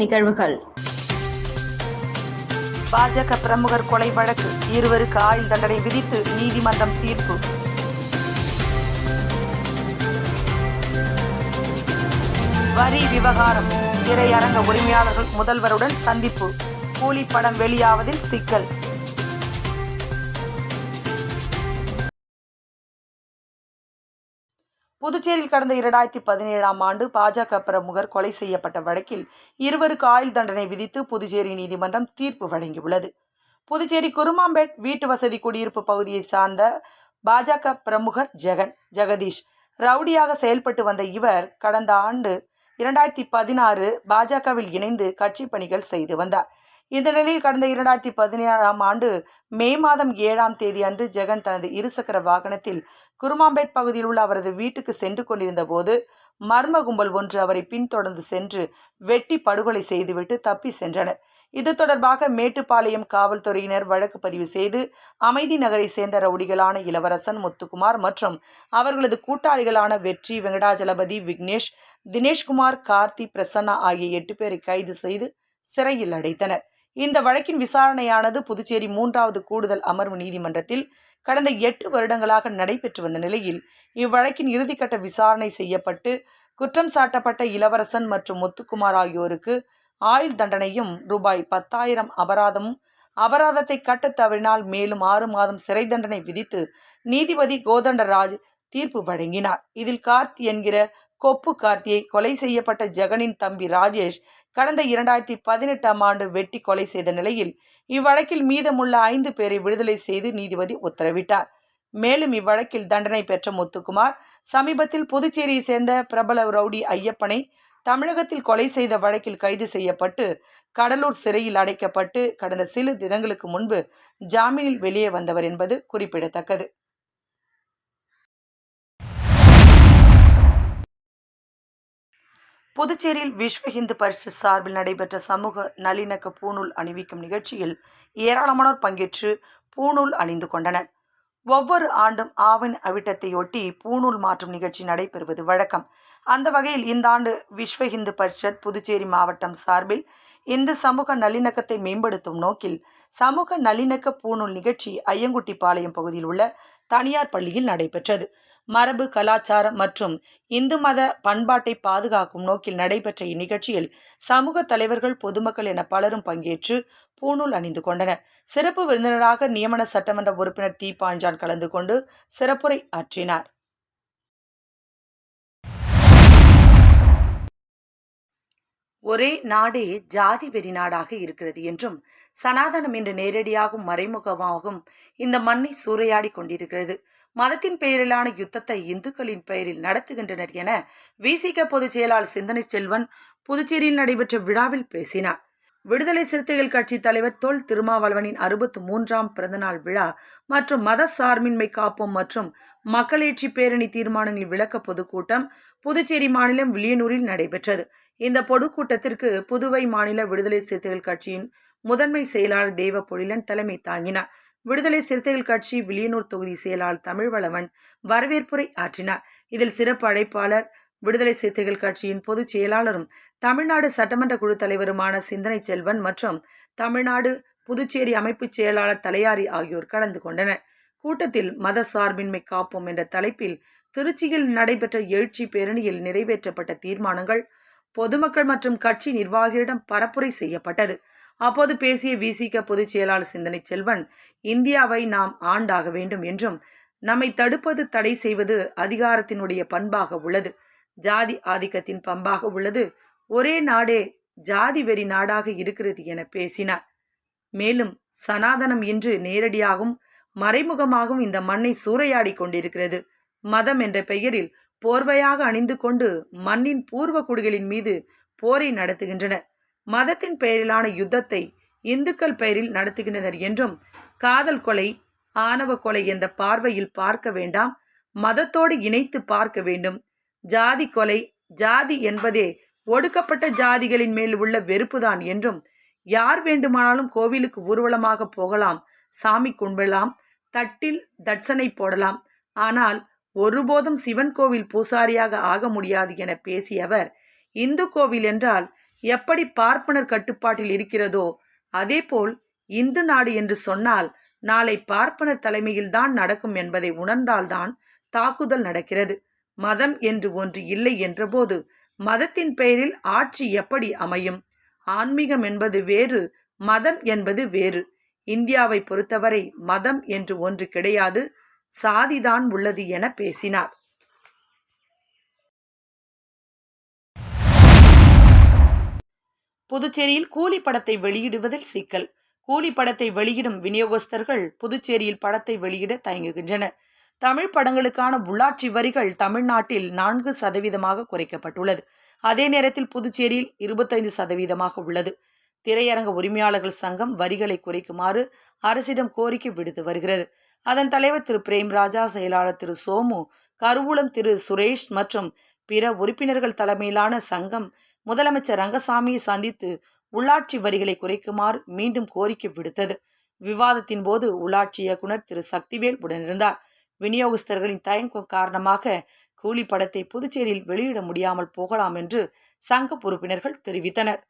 நிகழ்வுகள். பாஜக பிரமுகர் கொலை வழக்கு. இருவருக்கு ஆயுள் தண்டனை விதித்து நீதிமன்றம் தீர்ப்பு. வரி விவகாரம். திரையரங்க உரிமையாளர்கள் முதல்வருடன் சந்திப்பு. கூலி படம் வெளியாவதில் சிக்கல். புதுச்சேரியில் கடந்த இரண்டாயிரத்தி பதினேழாம் ஆண்டு பாஜக பிரமுகர் கொலை செய்யப்பட்ட வழக்கில் இருவருக்கு ஆயுள் தண்டனை விதித்து புதுச்சேரி நீதிமன்றம் தீர்ப்பு வழங்கியுள்ளது. புதுச்சேரி குருமாம்பேட் வீட்டு வசதி குடியிருப்பு பகுதியை சார்ந்த பாஜக பிரமுகர் ஜெகன் ஜெகதீஷ் ரவுடியாக செயல்பட்டு வந்த இவர் கடந்த ஆண்டு இரண்டாயிரத்தி பதினாறு பாஜகவில் இணைந்து கட்சி பணிகள் செய்து வந்தார். இந்த நிலையில் கடந்த இரண்டாயிரத்தி பதினேழாம் ஆண்டு மே மாதம் ஏழாம் தேதி அன்று ஜெகன் தனது இருசக்கர வாகனத்தில் குருமாம்பேட் பகுதியில் உள்ள அவரது வீட்டுக்கு சென்று கொண்டிருந்த போது மர்ம கும்பல் ஒன்று அவரை பின்தொடர்ந்து சென்று வெட்டி படுகொலை செய்துவிட்டு தப்பி சென்றனர். இது தொடர்பாக மேட்டுப்பாளையம் காவல்துறையினர் வழக்கு பதிவு செய்து அமைதி நகரை சேர்ந்த ரவுடிகளான இளவரசன் முத்துக்குமார் மற்றும் அவர்களது கூட்டாளிகளான வெற்றி வெங்கடாஜலபதி விக்னேஷ் தினேஷ்குமார் கார்த்தி பிரசன்னா ஆகிய எட்டு பேரை கைது செய்து சிறையில் அடைத்தனர். இந்த வழக்கின் விசாரணையானது புதுச்சேரி மூன்றாவது கூடுதல் அமர்வு நீதிமன்றத்தில் கடந்த எட்டு வருடங்களாக நடைபெற்று வந்த நிலையில் இவ்வழக்கின் இறுதிக்கட்ட விசாரணை செய்யப்பட்டு குற்றம் சாட்டப்பட்ட இளவரசன் மற்றும் முத்துக்குமார் ஆகியோருக்கு ஆயுள் தண்டனையும் ரூபாய் பத்தாயிரம் அபராதமும் அபராதத்தை கட்டத் தவறினால் மேலும் ஆறு மாதம் சிறை தண்டனை விதித்து நீதிபதி கோதண்டராஜ் தீர்ப்பு வழங்கினார். இதில் கார்த்தி என்கிற கொப்பு கார்த்தியை கொலை செய்யப்பட்ட ஜெகனின் தம்பி ராஜேஷ் கடந்த இரண்டாயிரத்தி பதினெட்டாம் ஆண்டு வெட்டி கொலை செய்த நிலையில் இவ்வழக்கில் மீதமுள்ள ஐந்து பேரை விடுதலை செய்து நீதிபதி உத்தரவிட்டார். மேலும் இவ்வழக்கில் தண்டனை பெற்ற முத்துக்குமார் சமீபத்தில் புதுச்சேரியை சேர்ந்த பிரபல ரவுடி ஐயப்பனை தமிழகத்தில் கொலை செய்த வழக்கில் கைது செய்யப்பட்டு கடலூர் சிறையில் அடைக்கப்பட்டு கடந்த சில தினங்களுக்கு முன்பு ஜாமீனில் வெளியே வந்தவர் என்பது குறிப்பிடத்தக்கது. புதுச்சேரியில் விஸ்வ இந்து பரிசு சார்பில் நடைபெற்ற சமூக நல்லிணக்க பூணூல் அணிவிக்கும் நிகழ்ச்சியில் ஏராளமானோர் பங்கேற்று பூணூல் அணிந்து கொண்டனர். ஒவ்வொரு ஆண்டும் ஆவின் அவிட்டத்தையொட்டி பூணூல் மாற்றும் நிகழ்ச்சி நடைபெறுவது வழக்கம். அந்த வகையில் இந்த ஆண்டு விஸ்வ இந்து பரிஷத் புதுச்சேரி மாவட்டம் சார்பில் இந்த சமூக நல்லிணக்கத்தை மேம்படுத்தும் நோக்கில் சமூக நல்லிணக்க பூணூல் நிகழ்ச்சி ஐயங்குட்டிப்பாளையம் பகுதியில் உள்ள தனியார் பள்ளியில் நடைபெற்றது. மரபு கலாச்சாரம் மற்றும் இந்து மத பண்பாட்டை பாதுகாக்கும் நோக்கில் நடைபெற்ற இந்நிகழ்ச்சியில் சமூக தலைவர்கள் பொதுமக்கள் என பலரும் பங்கேற்று பூணூல் அணிந்து கொண்டனர். சிறப்பு விருந்தினராக நியமன சட்டமன்ற உறுப்பினர் தீ பாஞ்சான் கலந்து கொண்டு சிறப்புரை ஆற்றினார். ஒரே நாடே ஜாதி வெறி நாடாக இருக்கிறது என்றும் சனாதனம் என்று நேரடியாகவும் மறைமுகமாகவும் இந்த மண்ணை சூறையாடி கொண்டிருக்கிறது. மதத்தின் பெயரிலான யுத்தத்தை இந்துக்களின் பெயரில் நடத்துகின்றனர் என விசிக பொதுச் செயலாளர் சிந்தனை செல்வன் புதுச்சேரியில் நடைபெற்ற விழாவில் பேசினார். விடுதலை சிறுத்தைகள் கட்சி தலைவர் தொல் திருமாவளவனின் அறுபத்து மூன்றாம் பிறந்தநாள் விழா மற்றும் மத சார்பின்மை காப்போம் மற்றும் மக்களேட்சி பேரணி தீர்மானங்கள் விளக்க பொதுக்கூட்டம் புதுச்சேரி மாநிலம் வில்லியனூரில் நடைபெற்றது. இந்த பொதுக்கூட்டத்திற்கு புதுவை மாநில விடுதலை சிறுத்தைகள் கட்சியின் முதன்மை செயலாளர் தேவ பொழிலன் தலைமை தாங்கினார். விடுதலை சிறுத்தைகள் கட்சி வில்லியனூர் தொகுதி செயலாளர் தமிழ்வளவன் வரவேற்புரை ஆற்றினார். இதில் சிறப்பு அழைப்பாளர் விடுதலை சிறுத்தைகள் கட்சியின் பொதுச் செயலாளரும் தமிழ்நாடு சட்டமன்ற குழு தலைவருமான சிந்தனை செல்வன் மற்றும் தமிழ்நாடு புதுச்சேரி அமைப்பு செயலாளர் தலையாரி ஆகியோர் கலந்து கொண்டனர். கூட்டத்தில் மத சார்பின்மை காப்போம் என்ற தலைப்பில் திருச்சியில் நடைபெற்ற எழுச்சி பேரணியில் நிறைவேற்றப்பட்ட தீர்மானங்கள் பொதுமக்கள் மற்றும் கட்சி நிர்வாகிகளிடம் பரப்புரை செய்யப்பட்டது. அப்போது பேசிய விசிக பொதுச் செயலாளர் சிந்தனை செல்வன் இந்தியாவை நாம் ஆண்டாக வேண்டும் என்றும் நம்மை தடுப்பது தடை செய்வது அதிகாரத்தினுடைய பண்பாக உள்ளது. ஜாதி ஆதிக்கத்தின் பம்பாக உள்ளது. ஒரே நாடே ஜாதி வெறி நாடாக இருக்கிறது என பேசினார். மேலும் சனாதனம் இன்று நேரடியாகவும் மறைமுகமாகவும் இந்த மண்ணை சூறையாடி கொண்டிருக்கிறது. மதம் என்ற பெயரில் போர்வையாக அணிந்து கொண்டு மண்ணின் பூர்வ குடிகளின் மீது போரை நடத்துகின்றனர். மதத்தின் பெயரிலான யுத்தத்தை இந்துக்கள் பெயரில் நடத்துகின்றனர் என்றும் காதல் கொலை ஆணவ கொலை என்ற பார்வையில் பார்க்க வேண்டாம் மதத்தோடு இணைத்து பார்க்க வேண்டும் ஜாதி கொலை ஜாதி என்பதே ஒடுக்கப்பட்ட ஜாதிகளின் மேல் உள்ள வெறுப்புதான் என்றும் யார் வேண்டுமானாலும் கோவிலுக்கு ஊர்வலமாக போகலாம் சாமி கும்பிடலாம் தட்டில் தட்சணை போடலாம். ஆனால் ஒருபோதும் சிவன் கோவில் பூசாரியாக ஆக முடியாது என பேசிய அவர் இந்து கோவில் என்றால் எப்படி பார்ப்பனர் கட்டுப்பாட்டில் இருக்கிறதோ அதேபோல் இந்து நாடு என்று சொன்னால் நாளை பார்ப்பனர் தலைமையில்தான் நடக்கும் என்பதை உணர்ந்தால்தான் தாக்குதல் நடக்கிறது. மதம் என்று ஒன்று இல்லை என்றபோது மதத்தின் பெயரில் ஆட்சி எப்படி அமையும்? ஆன்மீகம் என்பது வேறு மதம் என்பது வேறு. இந்தியாவை பொறுத்தவரை மதம் என்று ஒன்று கிடையாது சாதிதான் உள்ளது என பேசினார். புதுச்சேரியில் கூலி படத்தை வெளியிடுவதில் சிக்கல். கூலி படத்தை வெளியிடும் விநியோகஸ்தர்கள் புதுச்சேரியில் படத்தை வெளியிட தயங்குகின்றனர். தமிழ் படங்களுக்கான உள்ளாட்சி வரிகள் தமிழ்நாட்டில் நான்கு சதவீதமாக குறைக்கப்பட்டுள்ளது. அதே நேரத்தில் புதுச்சேரியில் இருபத்தைந்து சதவீதமாக உள்ளது. திரையரங்க உரிமையாளர்கள் சங்கம் வரிகளை குறைக்குமாறு அரசிடம் கோரிக்கை விடுத்து வருகிறது. அதன் தலைவர் திரு. பிரேம்ராஜா செயலாளர் திரு. சோமு கருவூலம் திரு. சுரேஷ் மற்றும் பிற உறுப்பினர்கள் தலைமையிலான சங்கம் முதலமைச்சர் ரங்கசாமியை சந்தித்து உள்ளாட்சி வரிகளை குறைக்குமாறு மீண்டும் கோரிக்கை விடுத்தது. விவாதத்தின் போது உள்ளாட்சி இயக்குனர் திரு. சக்திவேல் உடனிருந்தார். விநியோகஸ்தர்களின் தயங்கம் காரணமாக கூலி படத்தை புதுச்சேரியில் வெளியிட முடியாமல் போகலாம் என்று சங்க உறுப்பினர்கள் தெரிவித்தனர்.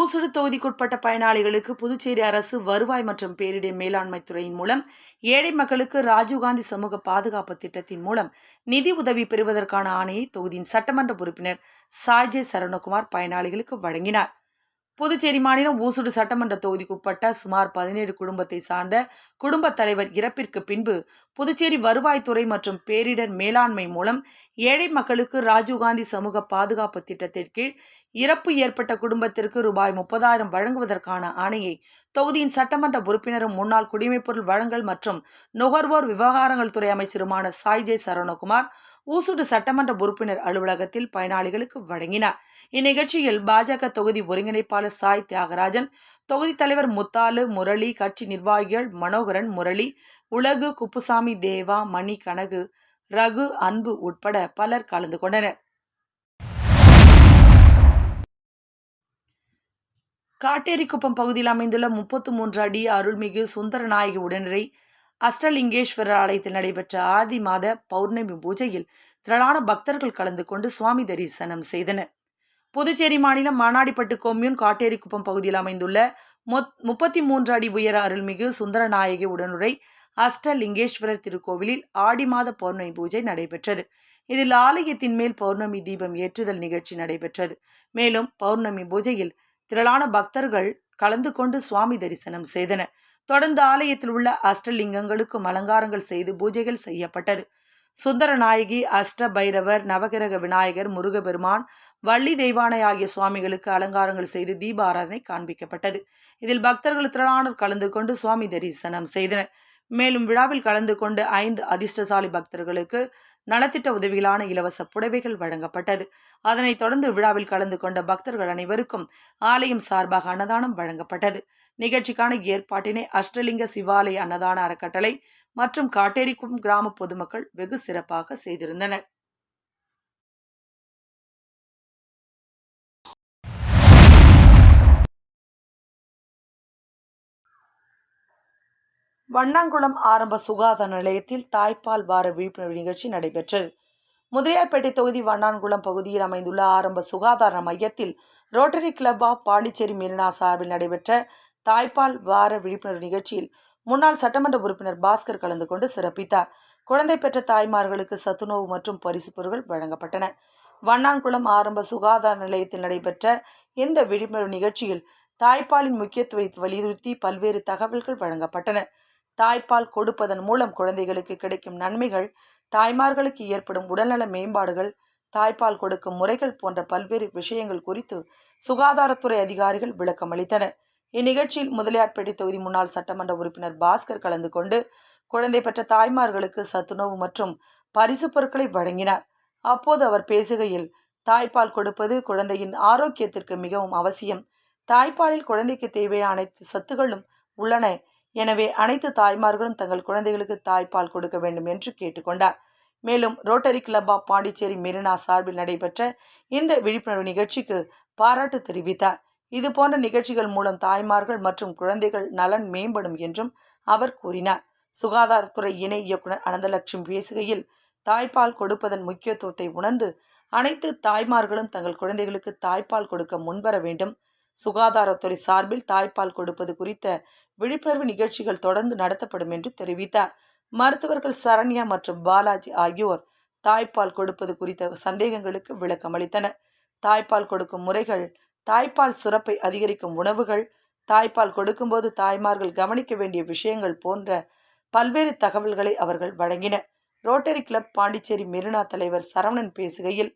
ஊசுடு தொகுதிக்குட்பட்ட பயனாளிகளுக்கு புதுச்சேரி அரசு வருவாய் மற்றும் பேரிடர் மேலாண்மை துறையின் மூலம் ஏழை மக்களுக்கு ராஜீவ்காந்தி சமூக பாதுகாப்பு திட்டத்தின் மூலம் நிதி உதவி பெறுவதற்கான ஆணையை தொகுதியின் சட்டமன்ற உறுப்பினர் சாய்ஜே சரணகுமார் பயனாளிகளுக்கு வழங்கினார். புதுச்சேரி மாநிலம் ஊசுடு சட்டமன்ற தொகுதிக்குட்பட்ட சுமார் பதினேழு குடும்பத்தை சார்ந்த குடும்பத் தலைவர் இறப்பிற்கு பின்பு புதுச்சேரி வருவாய்த்துறை மற்றும் பேரிடர் மேலாண்மை மூலம் ஏழை மக்களுக்கு ராஜீவ்காந்தி சமூக பாதுகாப்பு திட்டத்தின் கீழ் இறப்பு ஏற்பட்ட குடும்பத்திற்கு ரூபாய் முப்பதாயிரம் வழங்குவதற்கான ஆணையை தொகுதியின் சட்டமன்ற உறுப்பினரும் முன்னாள் குடிமைப்பொருள் வழங்கல் மற்றும் நுகர்வோர் விவகாரங்கள் துறை அமைச்சருமான சாய் ஜெய் சரவணகுமார் ஊசுடு சட்டமன்ற உறுப்பினர் அலுவலகத்தில் பயனாளிகளுக்கு வழங்கினார். இந்நிகழ்ச்சியில் பாஜக தொகுதி ஒருங்கிணைப்பாளர் சாய் தியாகராஜன் தொகுதி தலைவர் முத்தாலு முரளி கட்சி நிர்வாகிகள் மனோகரன் முரளி உலகு குப்புசாமி தேவா மணி கனகு ரகு அன்பு உட்பட பலர் கலந்து கொண்டனர். காட்டேரிக்குப்பம் பகுதியில் அமைந்துள்ள முப்பத்து மூன்று அடி அருள்மிகு சுந்தரநாயகி உடனரை அஷ்டலிங்கேஸ்வரர் ஆலயத்தில் நடைபெற்ற ஆதி மாத பௌர்ணமி பூஜையில் திரளான பக்தர்கள் கலந்து கொண்டு சுவாமி தரிசனம் செய்தனர். புதுச்சேரி மாநிலம் மானாடிப்பட்டு கொம்யூன் காட்டேரிக்குப்பம் பகுதியில் அமைந்துள்ள முப்பத்தி மூன்று அடி உயர அருள்மிகு சுந்தரநாயகி உடனுரை அஷ்டலிங்கேஸ்வரர் திருக்கோவிலில் ஆடி மாத பௌர்ணமி பூஜை நடைபெற்றது. இதில் ஆலயத்தின் மேல் பௌர்ணமி தீபம் ஏற்றுதல் நிகழ்ச்சி நடைபெற்றது. மேலும் பௌர்ணமி பூஜையில் திரளான பக்தர்கள் கலந்து கொண்டு சுவாமி தரிசனம் செய்தனர். தொடர்ந்து ஆலயத்தில் உள்ள அஷ்டலிங்கங்களுக்கும் அலங்காரங்கள் செய்து பூஜைகள் செய்யப்பட்டது. சுந்தரநாயகி அஷ்ட பைரவர் நவகிரக விநாயகர் முருகபெருமான் வள்ளி தெய்வானை ஆகிய சுவாமிகளுக்கு அலங்காரங்கள் செய்து தீப ஆராதனை காண்பிக்கப்பட்டது. இதில் பக்தர்கள் திரளானோர் கலந்து கொண்டு சுவாமி தரிசனம் செய்தனர். மேலும் விழாவில் கலந்து கொண்டு ஐந்து அதிர்ஷ்டசாலி பக்தர்களுக்கு நலத்திட்ட உதவிகளான இலவச புடவைகள் வழங்கப்பட்டது. அதனைத் தொடர்ந்து விழாவில் கலந்து கொண்ட பக்தர்கள் அனைவருக்கும் ஆலயம் சார்பாக அன்னதானம் வழங்கப்பட்டது. நிகழ்ச்சிக்கான ஏற்பாட்டினை அஷ்டலிங்க சிவாலய அன்னதான அறக்கட்டளை மற்றும் காட்டேரிக்கும் கிராம பொதுமக்கள் வெகு சிறப்பாக செய்திருந்தனர். வண்ணாங்குளம் ஆரம்ப சுகாதார நிலையத்தில் தாய்ப்பால் வார விழிப்புணர்வு நிகழ்ச்சி நடைபெற்றது. முதலியார்பேட்டை தொகுதி வண்ணான்குளம் பகுதியில் அமைந்துள்ள ஆரம்ப சுகாதார மையத்தில் rotary club of Pondicherry Marina சார்பில் நடைபெற்ற தாய்ப்பால் வார விழிப்புணர்வு நிகழ்ச்சியில் முன்னாள் சட்டமன்ற உறுப்பினர் பாஸ்கர் கலந்து கொண்டு சிறப்பித்தார். குழந்தை பெற்ற தாய்மார்களுக்கு சத்துணவு மற்றும் பரிசு பொருட்கள் வழங்கப்பட்டன. வண்ணான்குளம் ஆரம்ப சுகாதார நிலையத்தில் நடைபெற்ற இந்த விழிப்புணர்வு நிகழ்ச்சியில் தாய்ப்பாலின் முக்கியத்துவத்தை வலியுறுத்தி பல்வேறு தகவல்கள் வழங்கப்பட்டன. தாய்ப்பால் கொடுப்பதன் மூலம் குழந்தைகளுக்கு கிடைக்கும் நன்மைகள் தாய்மார்களுக்கு ஏற்படும் உடல்நல மேம்பாடுகள் தாய்ப்பால் கொடுக்கும் முறைகள் போன்ற பல்வேறு விஷயங்கள் குறித்து சுகாதாரத்துறை அதிகாரிகள் விளக்கம் அளித்தனர். இந்நிகழ்ச்சியில் முதலியார்பேட்டை தொகுதி முன்னாள் சட்டமன்ற உறுப்பினர் பாஸ்கர் கலந்து கொண்டு குழந்தை பெற்ற தாய்மார்களுக்கு சத்துணவு மற்றும் பரிசு பொருட்களை வழங்கினார். அப்போது அவர் பேசுகையில் தாய்ப்பால் கொடுப்பது குழந்தையின் ஆரோக்கியத்திற்கு மிகவும் அவசியம். தாய்ப்பாலில் குழந்தைக்கு தேவையான அனைத்து சத்துகளும் உள்ளன. எனவே அனைத்து தாய்மார்களும் தங்கள் குழந்தைகளுக்கு தாய்ப்பால் கொடுக்க வேண்டும் என்று கேட்டுக்கொண்டார். மேலும் rotary club of Pondicherry Marina சார்பில் நடைபெற்ற இந்த விழிப்புணர்வு நிகழ்ச்சிக்கு பாராட்டு தெரிவித்தார். இதுபோன்ற நிகழ்ச்சிகள் மூலம் தாய்மார்கள் மற்றும் குழந்தைகள் நலன் மேம்படும் என்றும் அவர் கூறினார். சுகாதாரத்துறை இணை இயக்குனர் அனந்தலட்சுமி பேசுகையில் தாய்ப்பால் கொடுப்பதன் முக்கியத்துவத்தை உணர்ந்து அனைத்து தாய்மார்களும் தங்கள் குழந்தைகளுக்கு தாய்ப்பால் கொடுக்க முன்வர வேண்டும். சுகாதாரத்துறை சார்பில் தாய்ப்பால் கொடுப்பது குறித்த விழிப்புணர்வு நிகழ்ச்சிகள் தொடர்ந்து நடத்தப்படும் என்று தெரிவித்தார். மருத்துவர்கள் சரண்யா மற்றும் பாலாஜி ஆகியோர் தாய்ப்பால் கொடுப்பது குறித்த சந்தேகங்களுக்கு விளக்கம் அளித்தனர். தாய்ப்பால் கொடுக்கும் முறைகள் தாய்ப்பால் சுரப்பை அதிகரிக்கும் உணவுகள் தாய்ப்பால் கொடுக்கும்போது தாய்மார்கள் கவனிக்க வேண்டிய விஷயங்கள் போன்ற பல்வேறு தகவல்களை அவர்கள் வழங்கினர். ரோட்டரி கிளப் பாண்டிச்சேரி மெரினா தலைவர் சரவணன் பேசுகையில்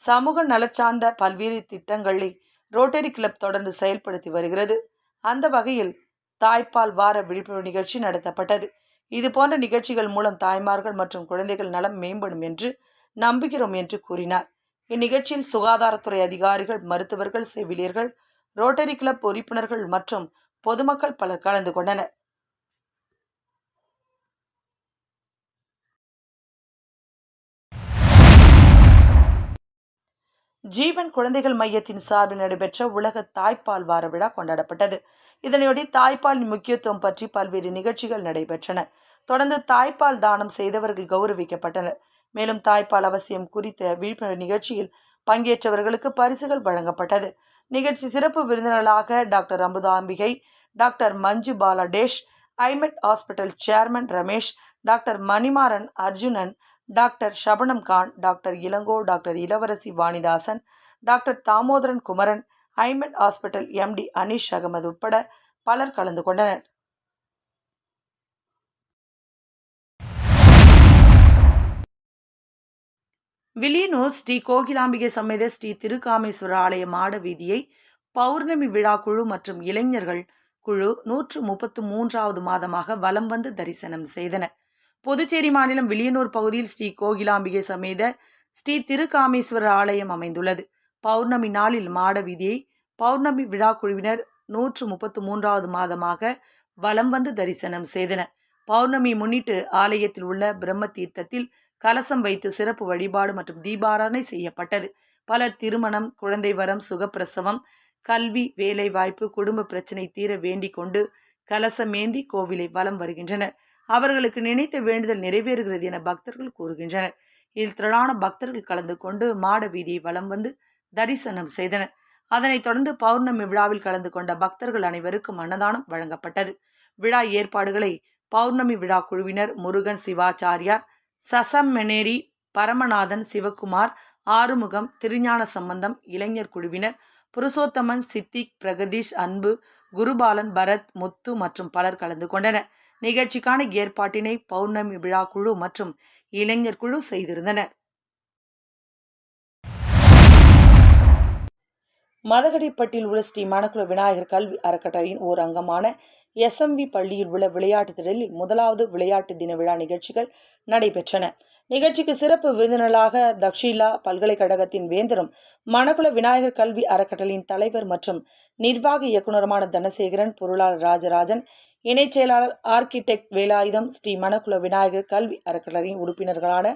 சமூக நலச்சார்ந்த பல்வேறு திட்டங்களை ரோட்டரி கிளப் தொடர்ந்து செயல்படுத்தி வருகிறது. அந்த வகையில் தாய்ப்பால் வார விழிப்புணர்வு நிகழ்ச்சி நடத்தப்பட்டது. இது போன்ற நிகழ்ச்சிகள் மூலம் தாய்மார்கள் மற்றும் குழந்தைகள் நலம் மேம்படும் என்று நம்புகிறோம் என்று கூறினார். இந்நிகழ்ச்சியில் சுகாதாரத்துறை அதிகாரிகள் மருத்துவர்கள் செவிலியர்கள் ரோட்டரி கிளப் உறுப்பினர்கள் மற்றும் பொதுமக்கள் பலர் கலந்து கொண்டனர். ஜீவன் குழந்தைகள் மையத்தின் சார்பில் நடைபெற்ற உலக தாய்ப்பால் வார விழா கொண்டாடப்பட்டது. இதனையொட்டி தாய்ப்பாலின் முக்கியத்துவம் பற்றி பல்வேறு நிகழ்ச்சிகள் நடைபெற்றன. தொடர்ந்து தாய்ப்பால் தானம் செய்தவர்கள் கௌரவிக்கப்பட்டனர். மேலும் தாய்ப்பால் அவசியம் குறித்த விழிப்புணர்வு நிகழ்ச்சியில் பங்கேற்றவர்களுக்கு பரிசுகள் வழங்கப்பட்டது. நிகழ்ச்சி சிறப்பு விருந்தினர்களாக doctor Amudhambigai doctor Manju பாலடேஷ் IMET hospital chairman Ramesh doctor Manimaran Arjunan doctor Shabnam Khan doctor Ilango doctor Ilavarasi Vanidasan doctor Damodaran Kumaran IMET hospital MD Anish Ahmed உட்பட பலர் கலந்து கொண்டனர். வில்லியனூர் ஸ்ரீ கோகிலாம்பிகை சமேத ஸ்ரீ திருக்காமேஸ்வர ஆலய மாட வீதியை பௌர்ணமி விழா குழு மற்றும் இளைஞர்கள் குழு நூற்று முப்பத்து மூன்றாவது மாதமாக வலம் வந்து தரிசனம் செய்தனர். புதுச்சேரி மாநிலம் வில்லியனூர் பகுதியில் ஸ்ரீ கோகிலாம்பிகை சமேத ஸ்ரீ திருக்காமேஸ்வரர் ஆலயம் அமைந்துள்ளது. பௌர்ணமி நாளில் மாட வீதியை பௌர்ணமி விழா குழுவினர் நூற்று முப்பத்து மூன்றாவது மாதமாக வலம் வந்து தரிசனம் செய்தனர். பௌர்ணமி முன்னிட்டு ஆலயத்தில் உள்ள பிரம்ம தீர்த்தத்தில் கலசம் வைத்து சிறப்பு வழிபாடு மற்றும் தீபாராதனை செய்யப்பட்டது. பலர் திருமணம் குழந்தை வரம் சுகப்பிரசவம் கல்வி வேலை வாய்ப்பு குடும்ப பிரச்சனை தீர வேண்டிக் கொண்டு கலசமேந்தி கோவிலை வலம் வருகின்றனர். அவர்களுக்கு நினைத்த வேண்டுதல் நிறைவேறுகிறது என பக்தர்கள் கூறுகின்றனர். இதில் திரளான பக்தர்கள் கலந்து கொண்டு மாட வீதியை வலம் வந்து தரிசனம் செய்தனர். அதனைத் தொடர்ந்து பௌர்ணமி விழாவில் கலந்து கொண்ட பக்தர்கள் அனைவருக்கும் அன்னதானம் வழங்கப்பட்டது. விழா ஏற்பாடுகளை பௌர்ணமி விழா குழுவினர் முருகன் சிவாச்சாரியார் சசம் மெனேரி பரமநாதன் சிவகுமார் ஆறுமுகம் திருஞான சம்பந்தம் இளைஞர் குழுவினர் புருஷோத்தமன் சித்திக் பிரகதீஷ் அன்பு குருபாலன் பரத் முத்து மற்றும் பலர் கலந்து கொண்டனர். நிகழ்ச்சிக்கான ஏற்பாட்டினை பௌர்ணமி விழா குழு மற்றும் இளைஞர் குழு செய்திருந்தனர். மதகடிப்பட்டில் உள்ள ஸ்ரீ மணக்குள விநாயகர் கல்வி அறக்கட்டளையின் ஓர் அங்கமான எஸ்எம்வி பள்ளியில் உள்ள விளையாட்டு திடலில் முதலாவது விளையாட்டு தின விழா நிகழ்ச்சிகள் நடைபெற்றன. நிகழ்ச்சிக்கு சிறப்பு விருந்தினர்களாக தக்ஷிலா பல்கலைக்கழகத்தின் வேந்தரும் மணக்குள விநாயகர் கல்வி அறக்கட்டளையின் தலைவர் மற்றும் நிர்வாக இயக்குநருமான தனசேகரன் பொருளாளர் ராஜராஜன் இணைச் செயலாளர் ஆர்கிடெக்ட் வேலாயுதம் ஸ்ரீ மணக்குல விநாயகர் கல்வி அறக்கட்டளையின் உறுப்பினர்களான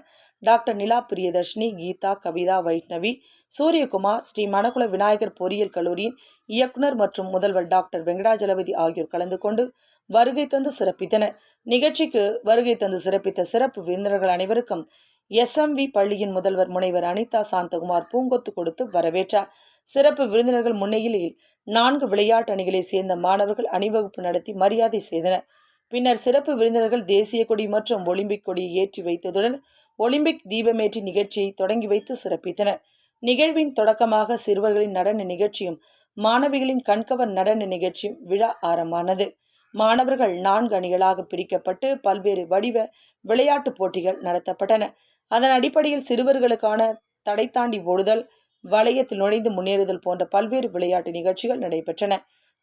டாக்டர் நிலா பிரியதர்ஷினி கீதா கவிதா வைஷ்ணவி சூரியகுமார் ஸ்ரீ மணக்குள விநாயகர் பொறியியல் கல்லூரியின் இயக்குனர் மற்றும் முதல்வர் டாக்டர் வெங்கடாஜலபதி ஆகியோர் கலந்து கொண்டு கொண்டு வருகை தந்து சிறப்பித்தனர் நிகழ்ச்சிக்கு வருகை தந்து சிறப்பித்த சிறப்பு விருந்தினர்கள் அனைவருக்கும் எஸ்எம்வி பள்ளியின் முதல்வர் முனைவர் அனிதா சாந்தகுமார் பூங்கொத்து கொடுத்து வரவேற்றார். சிறப்பு விருந்தினர்கள் முன்னிலையில் நான்கு விளையாட்டு அணிகளை சேர்ந்த மாணவர்கள் அணிவகுப்பு நடத்தி மரியாதை செய்தனர். பின்னர் சிறப்பு விருந்தினர்கள் தேசிய கொடி மற்றும் ஒலிம்பிக் கொடியை ஏற்றி வைத்ததுடன் ஒலிம்பிக் தீபமேற்றி நிகழ்ச்சியை தொடங்கி வைத்து சிறப்பித்தனர். நிகழ்வின் தொடக்கமாக சிறுவர்களின் நடன நிகழ்ச்சியும் மாணவிகளின் கண்கவர் நடன நிகழ்ச்சி விழா ஆரம்பமானது. மாணவர்கள் நான்கு அணிகளாக பிரிக்கப்பட்டு பல்வேறு வடிவ விளையாட்டுப் போட்டிகள் நடத்தப்பட்டன. அதன் அடிப்படையில் சிறுவர்களுக்கான தடை தாண்டி ஓடுதல் வளையத்தில் நுழைந்து முன்னேறுதல் போன்ற பல்வேறு விளையாட்டு நிகழ்ச்சிகள் நடைபெற்றன.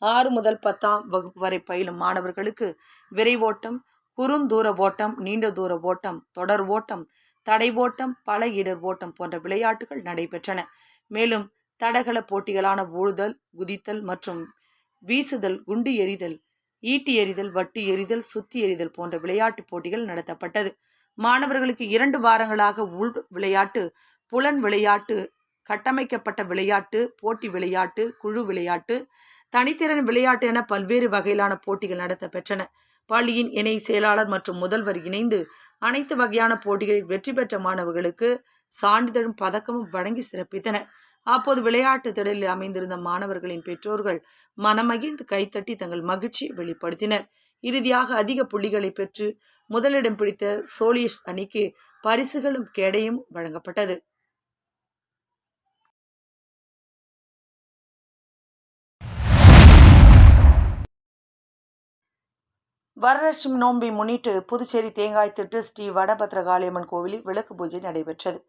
ஆறு முதல் பத்தாம் வகுப்பு வரை பயிலும் மாணவர்களுக்கு விரைவோட்டம் குறுந்தூர ஓட்டம் நீண்ட தூர ஓட்டம் தொடர் ஓட்டம் தடை ஓட்டம் பல இடர் ஓட்டம் போன்ற விளையாட்டுகள் நடைபெற்றன. மேலும் தடகள போட்டிகளான ஊழுதல் குதித்தல் மற்றும் வீசுதல் குண்டு எறிதல் ஈட்டி எறிதல் வட்டு எறிதல் சுத்தி எறிதல் போன்ற விளையாட்டுப் போட்டிகள் நடத்தப்பட்டது. மாணவர்களுக்கு இரண்டு வாரங்களாக உள் விளையாட்டு புலன் விளையாட்டு கட்டமைக்கப்பட்ட விளையாட்டு போட்டி விளையாட்டு குழு விளையாட்டு தனித்திறன் விளையாட்டு என பல்வேறு வகையிலான போட்டிகள் நடத்தப்பெற்றன. பள்ளியின் இணை செயலாளர் மற்றும் முதல்வர் இணைந்து அனைத்து வகையான போட்டிகளில் வெற்றி பெற்ற மாணவர்களுக்கு சான்றிதழும் பதக்கமும் வழங்கி சிறப்பித்தனர். அப்போது விளையாட்டு திடலில் அமைந்திருந்த மாணவர்களின் பெற்றோர்கள் மனமகிழ்ந்து கைத்தட்டி தங்கள் மகிழ்ச்சியை வெளிப்படுத்தினர். இறுதியாக அதிக புள்ளிகளை பெற்று முதலிடம் பிடித்த சோலியஸ் அணிக்கு பரிசுகளும் கேடையும் வழங்கப்பட்டது. வரலட்சுமி நோன்பை முன்னிட்டு புதுச்சேரி தேங்காய் திட்டு ஸ்ரீ வடபத்ரகாளியம்மன் கோவிலில் விளக்கு பூஜை நடைபெற்றது.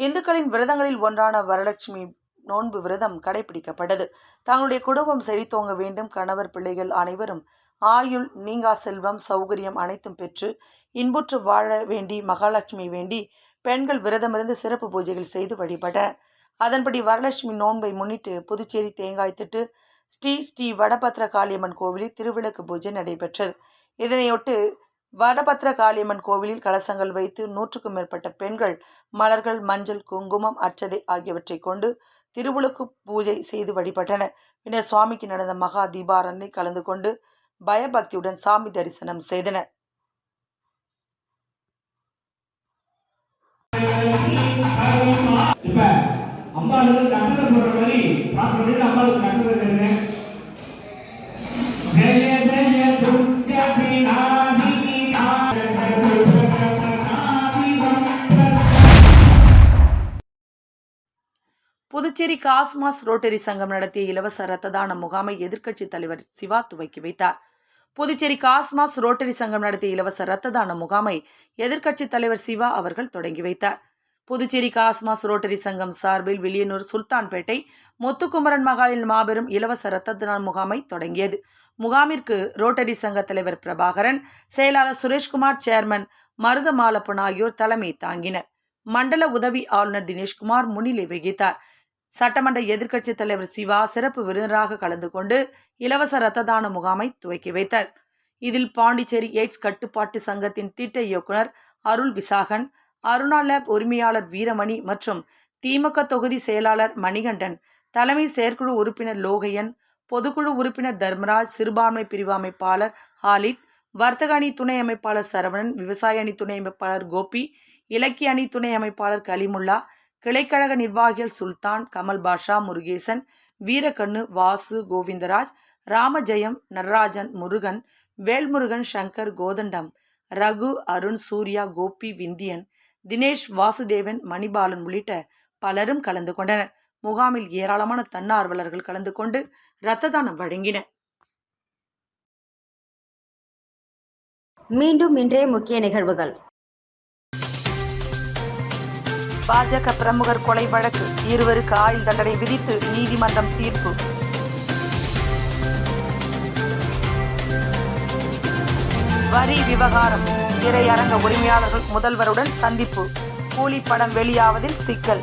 இந்துக்களின் விரதங்களில் ஒன்றான வரலட்சுமி நோன்பு விரதம் கடைபிடிக்கப்பட்டது தங்களுடைய குடும்பம் செழித்தோங்க வேண்டும். கணவர் பிள்ளைகள் அனைவரும் ஆயுள் நீங்கா செல்வம் சௌகரியம் அனைத்தும் பெற்று இன்புற்று வாழ வேண்டி மகாலட்சுமி வேண்டி பெண்கள் விரதமிருந்து சிறப்பு பூஜைகள் செய்து வழிபட அதன்படி வரலட்சுமி நோன்பை முன்னிட்டு புதுச்சேரி தேங்காய் திட்டு ஸ்ரீ ஸ்ரீ வடபத்திர காளியம்மன் கோவிலில் திருவிளக்கு பூஜை நடைபெற்றது. இதனையொட்டு வடபத்ர காளியம்மன் கோவிலில் கலசங்கள் வைத்து நூற்றுக்கும் மேற்பட்ட பெண்கள் மலர்கள் மஞ்சள் குங்குமம் அச்சதை ஆகியவற்றை கொண்டு திருவிளக்கு பூஜை செய்து வழிபட்டனர். பின்னர் சுவாமிக்கு நடந்த மகா தீபாரனை கலந்து கொண்டு பயபக்தியுடன் சாமி தரிசனம் செய்தனர். இப்ப அம்பாளுக்கு நட்சத்திரம் போடுற மாதிரி புதுச்சேரி காஸ்மாஸ் ரோட்டரி சங்கம் நடத்திய இலவச ரத்த தான முகாமை எதிர்க்கட்சித் தலைவர் சிவா துவக்கி வைத்தார். புதுச்சேரி காஸ்மாஸ் ரோட்டரி சங்கம் நடத்திய இலவச ரத்த தான முகாமை எதிர்க்கட்சித் தலைவர் சிவா அவர்கள் தொடங்கி வைத்தார். புதுச்சேரி காஸ்மாஸ் ரோட்டரி சங்கம் சார்பில் வில்லியனூர் சுல்தான்பேட்டை முத்துக்குமரன் மகாலில் மாபெரும் இலவச ரத்த தான முகாமை தொடங்கியது. முகாமிற்கு ரோட்டரி சங்க தலைவர் பிரபாகரன் செயலாளர் சுரேஷ்குமார் சேர்மன் மருதமாலப்பன் ஆகியோர் தலைமை தாங்கினர். மண்டல உதவி ஆளுநர் தினேஷ்குமார் முன்னிலை வகித்தார். சட்டமன்ற எதிர்க்கட்சித் தலைவர் சிவா சிறப்பு விருந்தினராக கலந்து கொண்டு இலவச இரத்த தான முகாமை துவக்கி வைத்தார். இதில் பாண்டிச்சேரி எய்ட்ஸ் கட்டுப்பாட்டு சங்கத்தின் திட்ட இயக்குனர் அருள் விசாகன் அருணா லேப் உரிமையாளர் வீரமணி மற்றும் திமுக தொகுதி செயலாளர் மணிகண்டன் தலைமை செயற்குழு உறுப்பினர் லோகையன் பொதுக்குழு உறுப்பினர் தர்மராஜ் சிறுபான்மை பிரிவு அமைப்பாளர் ஹாலித் வர்த்தக அணி துணை அமைப்பாளர் சரவணன் விவசாய அணி துணை அமைப்பாளர் கோபி இலக்கிய அணி துணை அமைப்பாளர் கலிமுல்லா கிளைக்கழக நிர்வாகிகள் சுல்தான் கமல் பாஷா முருகேசன் வீரக்கண்ணு வாசு கோவிந்தராஜ் ராமஜெயம் நடராஜன் முருகன் வேல்முருகன் சங்கர் கோதண்டம் ரகு அருண் சூர்யா கோபி விந்தியன் தினேஷ் வாசுதேவன் மணிபாலன் உள்ளிட்ட பலரும் கலந்து கொண்டனர். முகாமில் ஏராளமான தன்னார்வலர்கள் கலந்து கொண்டு இரத்த தானம் வழங்கினர். மீண்டும் இன்றைய முக்கிய நிகழ்வுகள். பாஜக பிரமுகர் கொலை வழக்கு. இருவருக்கு ஆயுள் தண்டனை விதித்து நீதிமன்றம் தீர்ப்பு. வரி விவகாரம். திரையரங்க உரிமையாளர்கள் முதல்வருடன் சந்திப்பு. கூலி படம் வெளியாவதில் சிக்கல்.